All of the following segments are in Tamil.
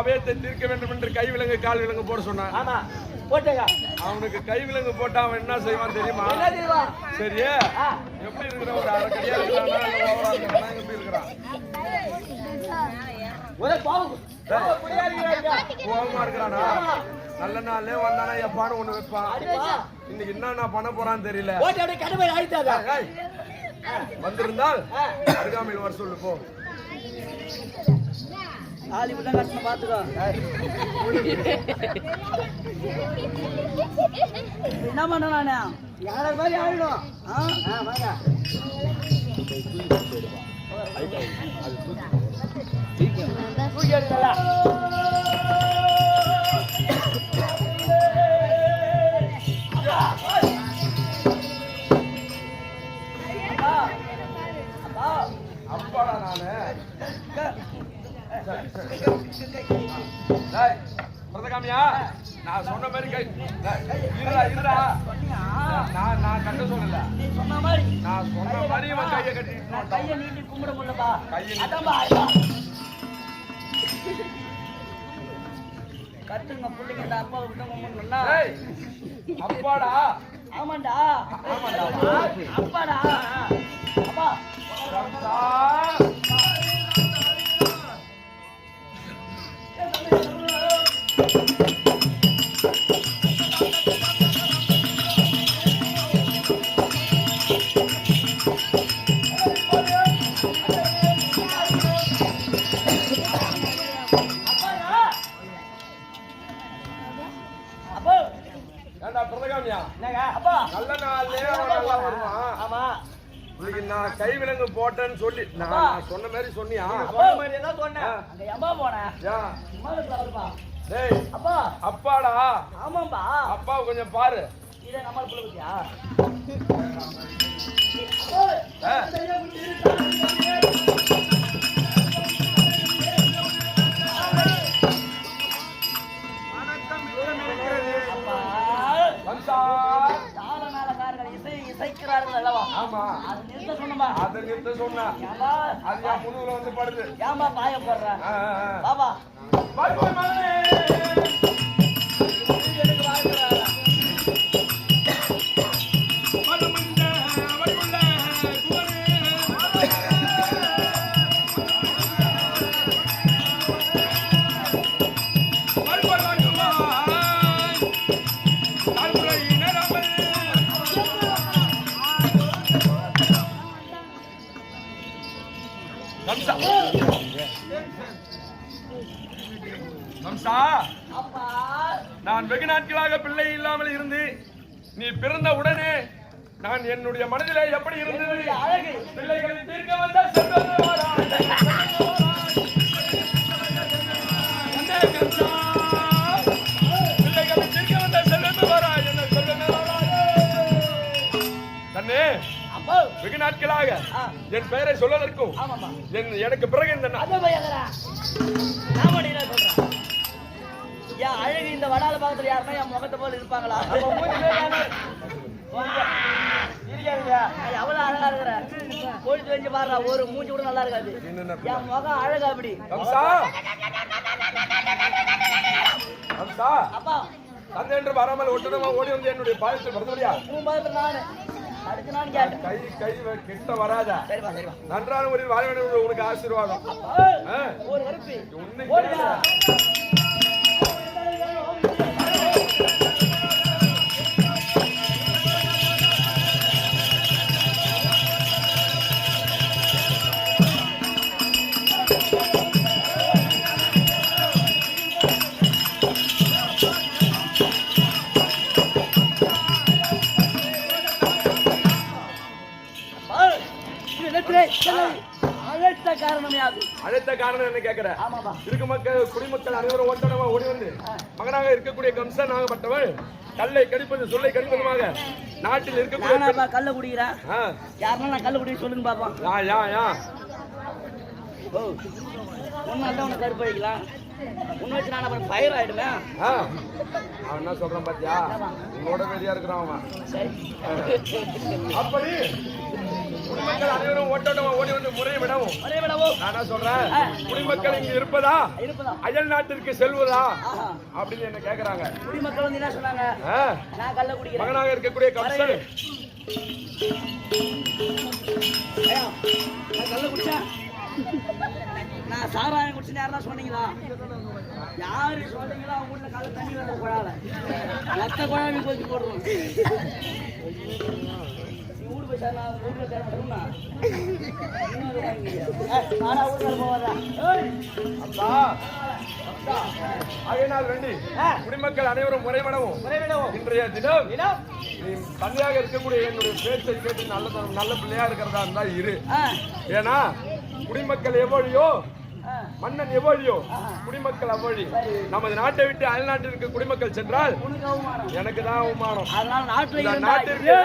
அபயத்தை தீர்க்க வேண்டும் என்று கை விலங்கு கால் விலங்கு போட சொன்னான். ஆமா போட்டேங்க. அவனுக்கு கை விலங்கு போட்டா அவன் என்ன செய்வான் தெரியுமா? சரியா. எப்படி இருக்கிற ஒரு அரைக்கடியா இருக்கிறானா? எப்படி இருக்கிறான்? கோவமா இருக்கிறானா? நல்ல நாளே வந்தானா? எப்பான்னு ஒண்ணு வைப்பான். இன்னைக்கு என்ன நான் பண்ண போறான்னு தெரியல. வந்திருந்தால் அருகாமையில் வர சொல்லு போ. ஆளி விட்டா கட்டணம் பாத்துக்கோ. என்ன பண்ண நானு? யார மாதிரி ஆயிடும். ஆ வாங்க. தூக்கி அப்பாடா நானு நான் சொன்ன மாதிரி கை இருடா இருடா நான் நான் கட்ட சொல்லல நீ சொன்ன மாதிரி நான் சொன்ன மாதிரி இவன் கையை கட்டிட்டு நான் கையை நீட்டி கும்பிட முடியலப்பா கையை அதான்பா கட்டுங்க பிள்ளைங்க இந்த அப்பா விட்டு கும்பிடணும்னா அப்பாடா ஆமாண்டா ஆமாண்டா. அப்பாடா அப்பா. நல்ல அவன் நல்லா வருவான். ஆமா. இன்னைக்கு நான் கை விலங்கு போட்டேன்னு சொல்லி நான் சொன்ன மாதிரி சொன்னியா? சொன்ன மாதிரி தான் சொன்னேன். அங்க எம்மா போனேன். டேய் அப்பா. அப்பாடா. ஆமாம்பா. அப்பா கொஞ்சம் பாரு. இதை நம்ம புள்ள குட்டியா இசைக்கிறார்கள் அல்லவா? ஆமா. அது நிறுத்த சொன்னமா அதை நிறுத்த சொன்னா. அது என் முதுகுல வந்து படுது. ஏம்பா பாய போடுற ஆ, ஆ, ஆ. பாபா பாய் பாய் மகனே. நீ பிறந்த உடனே நான் என்னுடைய மனதிலே எப்படி இருந்தது? அழகு பிள்ளைகள் தீர்க்க வந்த அப்பா. வெகு நாட்களாக. என் பெயரை சொல்வதற்கும் எனக்கு பிறகு இந்த அழகு இந்த வடால பாக்கத்துல யாருன்னா என் முகத்தை போல இருப்பாங்களா? எவ்வளவு அழகா இருக்கிறேன் கோழி வச்சு பாடுறா ஒரு மூஞ்சி கூட நல்லா இருக்காது. என் முகம் அழகு அப்படி. அப்பா. தந்தை வராமல் ஓடி வந்து என்னுடைய உன் நானு. கை கை கிட்ட வராதா? நன்றான முறையில் வாழ வேண்டும் உனக்கு ஆசீர்வாதம். காரணம் என்ன கேட்கிற ஆமாப்பா. இருக்கு மக்கள் குடிமக்கள் அனைவரும் ஓட்டனமா ஓடி வந்து மகனாக இருக்கக்கூடிய கம்சன் ஆகப்பட்டவள் கல்லை கடிப்பது சொல்லை கடிப்பதுமாக நாட்டில் இருக்கக்கூடிய கல்ல குடிக்கிறேன். யாருன்னா நான் கல்ல குடிக்க சொல்லுங்க பாப்போம். யா யா யா. ஒன்னு நல்லா உனக்கு கருப்பு வைக்கலாம். உன்னை வச்சு நான் அப்புறம் ஃபயர் ஆயிடுவேன். அவன் என்ன சொல்றான் பாத்தியா? உன்னோட வெளியா இருக்கிறான் அவன். அப்படி குடிமக்கள் அனைவரும் ஓட்டோட்டமா ஓடி வந்து முறையை விடவும். ஒரே விடவும். நான் சொல்றேன் குடிமக்கள் இங்க இருப்பதா? அயல் நாட்டிற்கு செல்வதா? அப்படின்னு என்ன கேக்குறாங்க. குடிமக்கள் வந்து என்ன சொன்னாங்க? நான் கள்ள குடிக்கிறேன். மகனாக இருக்கக்கூடிய கம்சன் நான் கள்ள குடிச்சேன். நான் சாராயம் குடிச்சு யாரா சொன்னீங்களா? யாரு சொன்னீங்களோ அவங்க வீட்டுல காலை தண்ணி வர குழால மொத்த போச்சு போடுறோம் ஊடு போய் நான் அப்பா ஆகையினால் வேண்டி குடிமக்கள் அனைவரும் முறைவிடவும் விரைவிடவும் இன்றைய தினம் நீ தந்தையாக இருக்கக்கூடிய என்னுடைய பேச்சை கேட்டு நல்ல நல்ல பிள்ளையா இருக்கிறதா இருந்தா இரு ஏன்னா குடிமக்கள் எவ்வழியோ ஆ மன்னன் எவ்வழியோ குடிமக்கள் அவ்வழி நமது நாட்டை விட்டு அயல் நாட்டிற்கு குடிமக்கள் சென்றால் எனக்கு தான் அவமானம் நாட்டிற்கு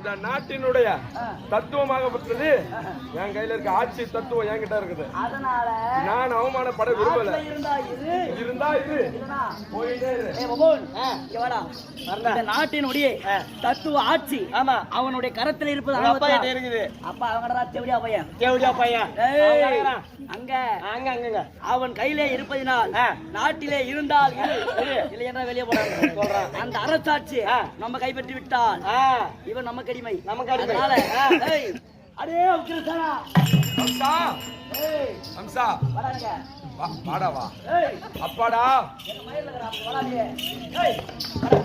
இந்த நாட்டினுடைய தத்துவமாகப்பட்டது என் கையில இருக்க ஆட்சி தத்துவம் என்கிட்ட இருக்குது. அதனால நான் அவமானப்பட விரும்பல. இருந்தா இரு. இருந்தா இது நாட்டினுடைய தத்துவ ஆட்சி ஆமா. அவனுடைய கரத்துல இருப்பது அப்பா கிட்ட இருக்குது. அப்பா அவங்கடா தேவடியா பையன். தேவடியா பையன். அங்க அங்க. அங்க அவன் கையிலே இருப்பதினால் நாட்டிலே இருந்தால் இரு. இல்லை என்றால் வெளியே போறாங்க சொல்றான். அந்த அரசாட்சி நம்ம கைப்பற்றி விட்டால் இவன் நம்ம நம்ம கடிமை அதனால ஏய் அடே உக்கிரசனா அம்சா ஏய் அம்சா வராங்க வா, வாடா வா. ஏய் அப்பாடா. என் மயில்ல இருக்கிற அப்ப வராதே. ஏய், வர.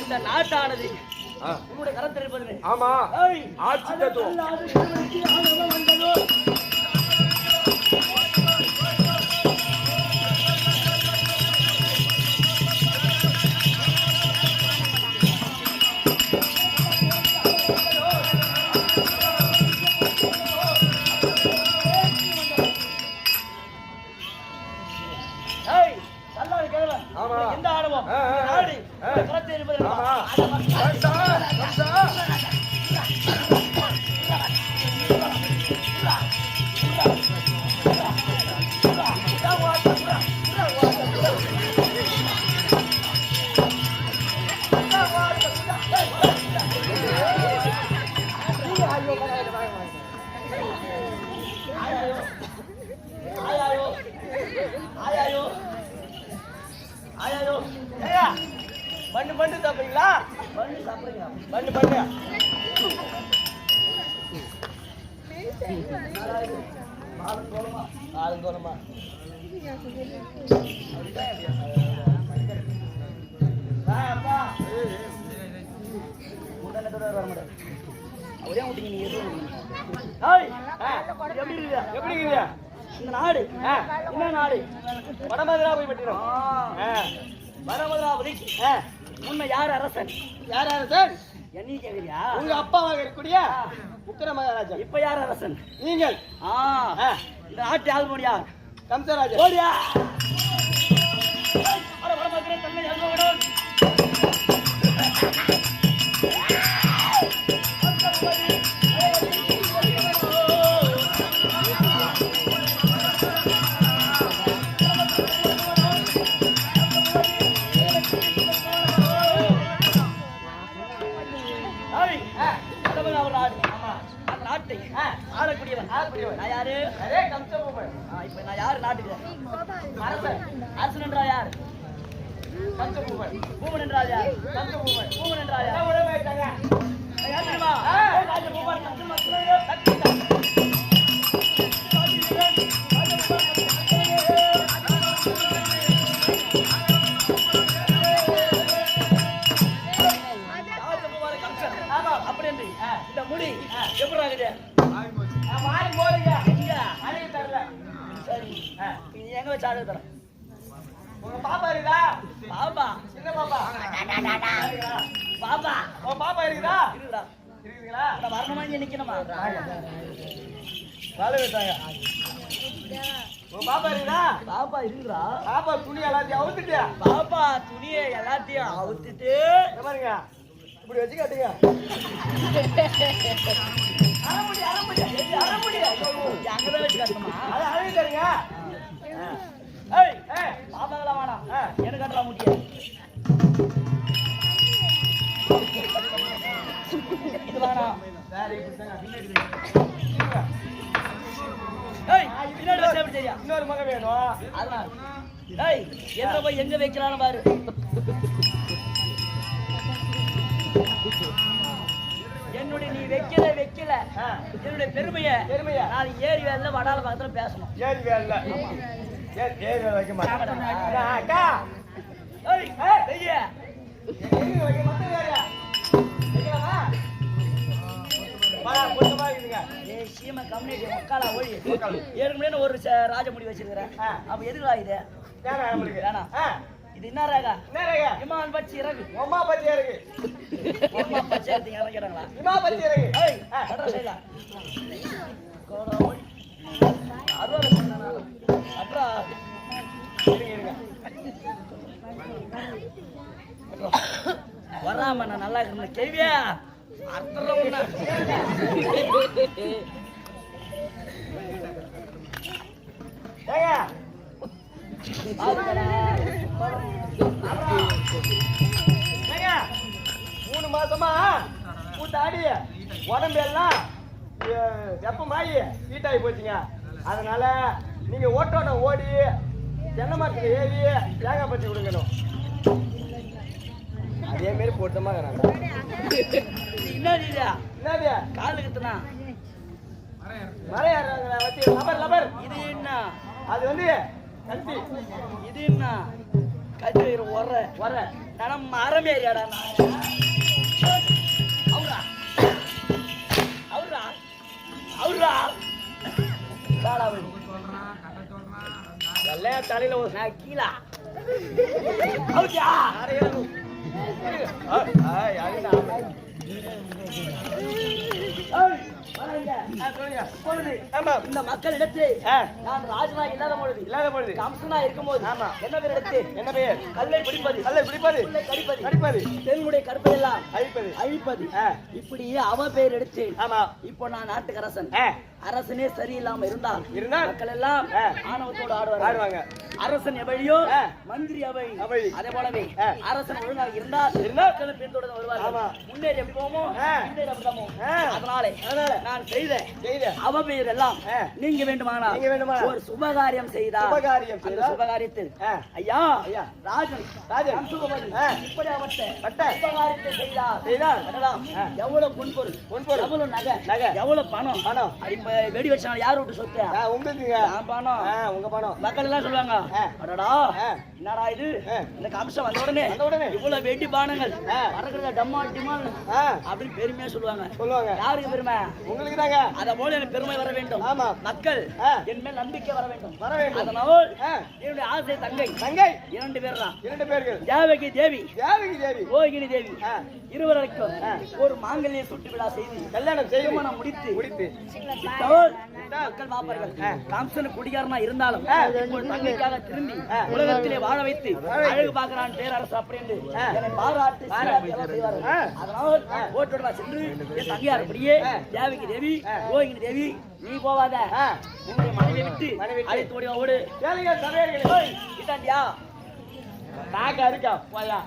இந்த நாட்டானது உன்னுடைய கரத்தில் இருப்பது ஆமா. ஆட்சி தத்துவம். ஆளுங்கோலமா அவரே விட்டீங்க நீங்க எப்படி இருக்குது எப்படி இருக்குது இந்த நாடு என்ன நாடு? வடமதுராபதிப்பட்டினம் வடமதுராபதி உன்னை யார் அரசன்? யார் அரசன்? என்னையும் கேக்குறியா? உங்க அப்பாவாக இருக்கக்கூடிய உக்கர மகாராஜா இப்ப யார் அரசன்? நீங்கள். இந்த நாட்டு யார்? மோடியா கம்சராஜா ஓடியா கடவுள் அவர் நாடு. அந்த நாட்டை ஆளக்கூடியவன் நான் யாரு ஆ, இப்ப நான் யாரு நாட்டுக்கு அரசன் அரசன் என்றால் யார் கம்சபூமன் பூமன் என்றால் யார் கம்சபூமன் பூமன் என்றால் யார் தெரியுமா நீ எங்க வச்சு ஆடு தரேன் உங்க பாப்பா இருக்குதா பாப்பா. சின்ன பாப்பா. பாப்பா. உன் பாப்பா இருக்குதா? இருக்குடா இருக்குங்களா நான் வரணுமா இங்க நிக்கணுமா? வேலை விட்டாங்க. உன் பாப்பா இருக்குதா? பாப்பா இருக்குடா பாப்பா துணி எல்லாத்தையும் அவுத்துட்டியா பாப்பா துணியை எல்லாத்தையும் அவுத்துட்டு. இந்த பாருங்க. இப்படி வச்சு கட்டுங்க. அரைமுடி அரைமுடி எது அரைமுடி அங்கதான் வச்சு கட்டணுமா அது அழகு தருங்க. ஏய் ஏய் பாப்பாங்களாம் வேணாம் எனக்கு கட்டலாம் இது வேணாம் வேற. ஏய் தெரியும்? இன்னொரு மகன் வேணும்? அதான் ஏய் எங்க போய் எங்க வைக்கிறான்னு பாரு. என்னுடைய நீ வைக்கல வைக்கல. என்னுடைய பெருமைய பெருமைய? நான் ஏரி வேலையில வடால பக்கத்துல பேசணும். ஏறி வேலை ஏறி ஏறி வேலை வைக்க மாட்டேன். ஏற்கனவே ஒரு ராஜமுடி வச்சிருக்கிறேன். அப்ப எதுக்குடா இது? வேணாம் இது என்ன ரேகா? பச்சி இறகு. ஒருமா பச்சை ஏய் வராம நான் நல்லா இருக்கணும் கேவியா மூணு மாசமா கூட்டாடி உடம்பு எல்லாம் வெப்பமாயி ஹீட்டாகி போச்சுங்க. அதனால நீங்க ஓட்டோட்டம் ஓடி தென்னை மரத்துல ஏறி தேங்காய் பற்றி கொடுக்கணும் அதே மாதிரி போட்டமா என்ன இல்லையா என்னது? காலுக்கு எத்தனா மலையாடுறாங்க லபர் லபர் இது என்ன? அது வந்து கத்தி. இது என்ன? கஜு உர. வர நான் மரம் ஏறியாடா காடா அவரு. எல்லாம் தலையில ஒரு நான் கீழா. அவுச்சா ஏய், வராங்க. இப்பொழுது ஆமா இந்த மக்களிடத்தில். நான் ராஜனா இல்லாத பொழுது இல்லாத பொழுது கம்சனா இருக்கும்போது ஆமா. என்ன பேர் எடுத்து? என்ன பெயர் கல்லை பிடிப்பது. அல்ல பிடிப்பது. கல்லை கடிப்பது. கடிப்பது. பெண்களுடைய கற்பையெல்லாம் அழிப்பது. அழிப்பது. இப்படி அவ பேர் எடுத்து ஆமா. இப்போ நான் நாட்டுக்கு அரசன் சரியில்லாம இருந்தால் இருந்தால் மக்கள் எல்லாம். ஆணவத்தோடு ஆடுவார்கள் ஆடுவாங்க அரசன் ஆ. மந்திரி அவை அவை. அதே போலவே. அரசன் ஒழுங்காக இருந்தால் இருந்தால் வருவார்கள் ஆமா. முன்னேறி எப்படி போமோ. முன்னேறி. அதனாலே அதனால நான் செய்த செய்த அவ பெயர் எல்லாம். நீங்க வேண்டுமானால் நீங்க வேண்டுமானால் ஒரு சுபகாரியம் செய்தால் சுபகாரியம் செய்தால் சுபகாரியத்தில். ஐயா ஐயா. ராஜன் ராஜன். ஆ. இப்படி அவர்கிட்ட பட்ட. சுபகாரியத்தை அடடா, ஆ. எவ்வளவு பொன்பொருள் பொன்பொருள். எவ்வளவு நகை நகை. எவ்வளவு பணம் பணம். இப்ப வெடி வச்சாங்க யார் விட்டு சொத்து நான் பணம் உங்க பணம் மக்கள் எல்லாம் சொல்லுவாங்க. அடடா. என்னடா இது. இந்த கம்சம் வந்த உடனே வந்த உடனே. இவ்வளவு வெடி பானங்கள் ஆ. பறக்கிறத டம்மா டிமால் ஆ, அப்படின்னு பெருமையா சொல்லுவாங்க. சொல்லுவாங்க. யாருக்கு பெருமை? உங்களுக்கு தாங்க அத போல எனக்கு பெருமை வர வேண்டும். ஆமா. மக்கள். என் மேல் நம்பிக்கை வர வேண்டும். வர வேண்டும். அதனால் என்னுடைய ஆசை தங்கை. தங்கை. இரண்டு பேர் தான் இரண்டு பேர்கள். தேவகி தேவி. தேவகி தேவி. ரோகிணி தேவி. இருவருக்கும். ஒரு மாங்கல்ய சுட்டு விழா செய்து கல்யாணம் செய்து முடித்து முடித்து. மக்கள் பாப்பார்கள் கம்சன் குடிகாரனா இருந்தாலும் தங்கைக்காக திரும்பி உலகத்திலே வாழ வைத்து அழகு பார்க்கிறான் பேரரசு அப்படின்னு என்னை பாராட்டு சீராட்டி எல்லாம் செய்வார்கள். ஆ. அதனால் ஓட்டோட நான் சென்று என் தங்கையார் அப்படியே தேவிக்கு தேவி ரோகிணி தேவி நீ போவாத. மனைவியை விட்டு. அழைத்து ஓடி ஓடு இதாண்டியா நாக்கா இருக்கா போயா.